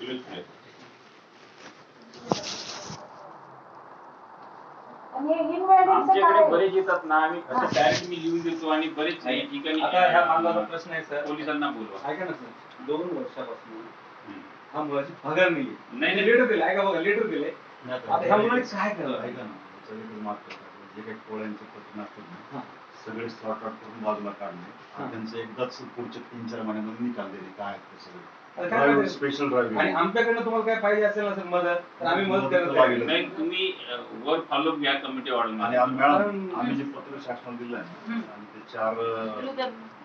हे आमच्याकडे काय? बरेच येतात ना आम्ही. डायरेक्ट मी लिहून देतो आणि बरेच काही ठिकाणी आता ह्या माणसाचा प्रश्न आहे सर पोलिसांना बोलवा ऐका ना सर दोन वर्षापासून. हा मुलाची पगार नाही नाही. लेटर दिले ऐका बघा लेटर दिले आता ह्या मुलाने काय ऐका ना करतात जे काही पोळ्यांचे प्रश्न असतात ना. सगळे सॉर्ट आउट करून बाजूला काढले. आणि त्यांचं एकदाच पुढच्या तीन चार महिन्यामध्ये निकाल दिले काय आहेत ते सगळे काय? स्पेशल आणि आमच्याकडनं तुम्हाला काय पाहिजे असेल ना सर मदत तर आम्ही मदत करायला लागेल. तयार आहे. नाही तुम्ही वर घ्या कमिटी वाढून आणि आम्ही मॅडम कारण- आम्ही जे पत्र शासनाला दिलं आहे हम्म. आणि ते चार अं,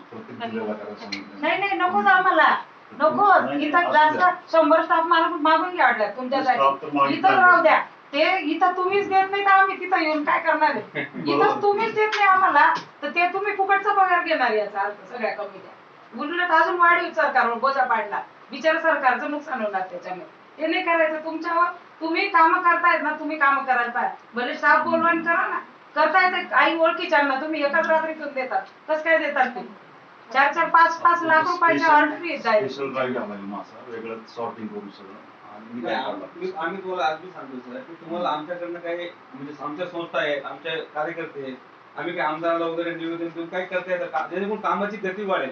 प्रत्येक जिल्ह्याला करायला सांगितलं नाही नाही नकोच आम्हाला नको नाही, इथं असू द्या. जास्त शंभर स्टाफ मागून मागून घ्या वाटलं स्टाफ तर तुमच्यासाठी मागितला इथं. राहू द्या ते इथं तुम्हीच देत नाही तर आम्ही तिथं येऊन काय करणार आहे. इथं तुम्हीच देत नाही आम्हाला तर ते तुम्ही फुकटचा पगार घेणार याचा अर्थ सगळ्या कमिट्या उलट अजून वाढीव सरकारवर बोजा पाडला. बिचारा सरकारचं नुकसान होणार त्याच्यामुळे ते नाही करायचं तुमच्यावर. तुम्ही कामं करतायत ना तुम्ही कामं करायला पाहिजे भले स्टाफ बोलवा आणि करा ना. करतायत आई ओळखीच्यांना तुम्ही एकाच रात्रीतून देतात. कसं काय देतात तुम्ही चार चार पाच पाच लाख रुपयाच्या ऑर्डर येत आहे स्पेशल ड्राईव्ह वेगळं सॉर्टिंग करून सगळं. आम्ही तुम्हाला आज सांगतो सर की तुम्हाला आमच्याकडनं काही म्हणजे आमच्या संस्था आहेत आमचे कार्यकर्ते आहेत. आम्ही काही आमदाराला वगैरे निवेदन देऊन काय करता येतं का? जेणेकरून कामाची गती वाढेल.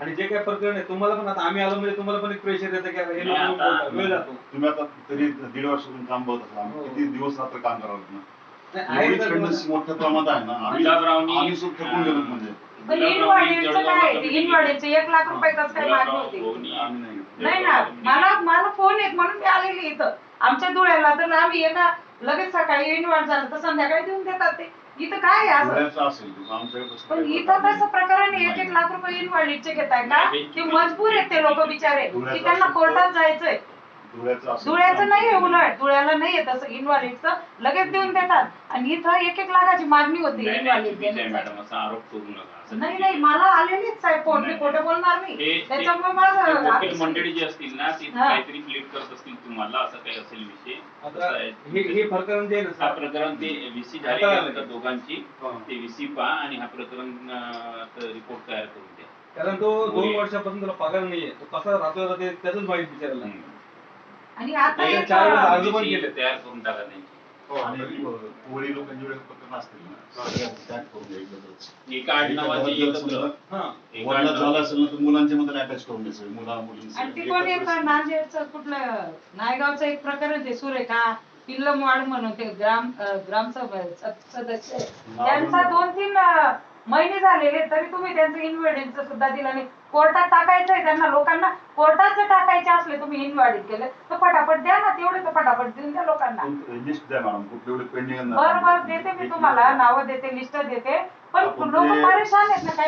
आणि जे काही प्रकरण आहे तुम्हाला पण आता आम्ही आलो म्हणजे तुम्हाला पण एक प्रेशर येतं की आता हे लोक बोलतात, वेळ जातो. तुम्ही आता तरी दीड वर्षातून काम बघत असाल आम्ही हो. किती दिवस रात्र काम करावं लागतं ना? नाही, आहे एवढी तर pregnancy मोठ्या प्रमाणात आहे ना? आम्ही गुलाबरावनी- आम्ही सुद्धा थकून गेलो म्हणजे. पण काय एक लाख रुपये कसं काय मागणी गुलाबराव होती? भोवनी, आम्ही नाही ना मला मला फोन येत म्हणून मी आलेली इथं. आमच्या धुळ्याला तर आम्ही एका लगेच सकाळी इन्व्हर्ट झालं तर संध्याकाळी देऊन देतात ते. इथं काय आहे असं असेल पण काही इथं प्रकार तसं नाही. प्रकरण आहे, एक एक. लाख रुपये इन्व्हॉलिडचे घेताय का ते मजबूर आहेत ते लोक बिचारे की त्यांना कोर्टात जायचंय धुळ्याचं नाही आहे उलट धुळ्याला नाही आहे तसं इन्व्हॉलिडचं लगेच देऊन देतात आणि इथं एक एक लाखाची मागणी होती इन्व्हॉलिड. मॅडम असा आरोप करू नका असं नाही नाही. मला आलेलीच आहे फोन मी नाही. खोटं बोलणार नाही त्याच्यामुळे ते- वकील आदेश- मंडळी जी असतील ना ती हा. काहीतरी प्लेट करत असतील तुम्हाला असं काही असेल विषय आता असं आहे. हे हे प्रकरण जे आहे ना हा प्रकरण ते व्हीसी आता. असतात दोघांची हा. ते व्हीसी पहा आणि हा प्रकरण रिपोर्ट तयार करून द्या कारण तो दोन होय. वर्षापासून त्याला पगार नाहीये तो कसा राहतो ते त्याच माहीत विचारायला हम्म. आणि आता एक चार वेळेस अर्ज पण केले. तयार करून टाका त्यांची आणि कोळी लोकांचे वेगळे प्रकरण असतील ना करून. एका आडनावाचे एकत्र. हा झालं आडनावाचे- असेल ना तर मुलांच्या मध्ये अटॅच करून मुला मुलींचं आणि ती कोण एक नांदेडचं कुठलं? नायगावचं एक प्रकरण ते सुरेखा पिल्लमवाड म्हणून ते ग्राम ग्रामसभा सदस्य. त्यांचा दोन तीन महिने झालेले तरी तुम्ही त्यांचं इन्व्हॉलिडच सुद्धा दिलं नाही. कोर्टात टाकायचंय त्यांना लोकांना. कोर्टात जर टाकायचे असले तुम्ही इन्व्हॉलिड केलं तर फटाफट द्या ना तेवढे तर फटाफट देऊन द्या लोकांना. लिस्ट द्या मॅडम कुठले एवढे पेंडिंग बरं बरं देते मी तुम्हाला. नावं देते लिस्ट देते. पण लोक परेशान आहेत ना काही